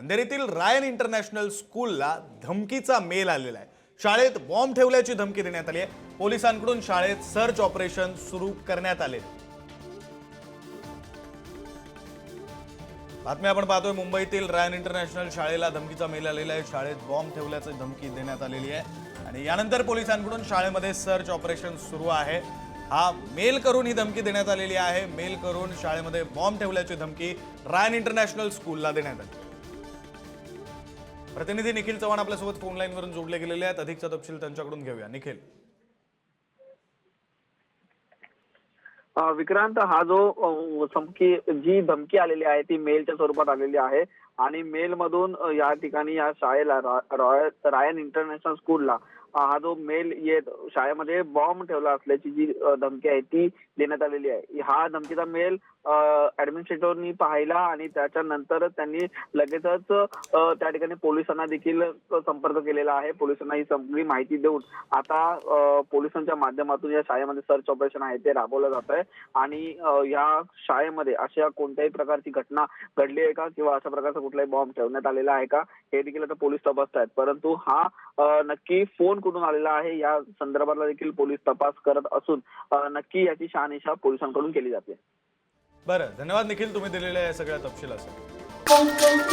अंधेरीतील रायन इंटरनॅशनल स्कूलला धमकीचा मेल आलेला आहे. शाळेत बॉम्ब ठेवल्याची धमकी देण्यात आली आहे. पोलिसांकडून शाळेत सर्च ऑपरेशन सुरू करण्यात आले. बातम्या आपण पाहतोय मुंबईतील रायन इंटरनॅशनल शाळेला धमकीचा मेल आलेला आहे. शाळेत बॉम्ब ठेवल्याची धमकी देण्यात आलेली आहे. आणि यानंतर पोलिसांकडून शाळेमध्ये सर्च ऑपरेशन सुरू आहे. हा मेल करून ही धमकी देण्यात आलेली आहे. मेल करून शाळेमध्ये बॉम्ब ठेवल्याची धमकी रायन इंटरनॅशनल स्कूलला देण्यात आली. प्रतिनिधी निखिल चव्हाण आपल्यासोबत फोन लाईन जोडले गेलेले आहेत. अधिकचा तपशील त्यांच्याकडून घेऊया. निखिल. विक्रांत हा जो समकी जी धमकी आलेली आहे ती मेलच्या स्वरूपात आलेली आहे. आणि मेल मधून या ठिकाणी या शाळेला रॉयल रायन इंटरनॅशनल स्कूलला हा जो मेल येत शाळेमध्ये बॉम्ब ठेवला असल्याची जी धमकी आहे ती देण्यात आलेली आहे. हा धमकीचा मेल ऍडमिनिस्ट्रेटरनी पाहिला आणि त्याच्यानंतर त्यांनी लगेचच त्या ठिकाणी पोलिसांना देखील संपर्क केलेला आहे. पोलिसांना ही सगळी माहिती देऊन आता पोलिसांच्या माध्यमातून या शाळेमध्ये सर्च ऑपरेशन आहे ते राबवलं जात आहे. आणि या शाळेमध्ये अशा कोणत्याही प्रकारची घटना घडली आहे का? किंवा अशा प्रकारचा कुठलाही बॉम्ब ठेवण्यात आलेला आहे का? हे देखील आता पोलीस तपासत आहेत परंतु हा नक्की फोन कुठून आलेला आहे या संदर्भातला देखील पोलीस तपास करत असून नक्की याची शहानिशा पोलिसांकडून केली जाते. बरं धन्यवाद निखिल तुम्ही दिलेल्या या सगळ्या तपशिलासाठी.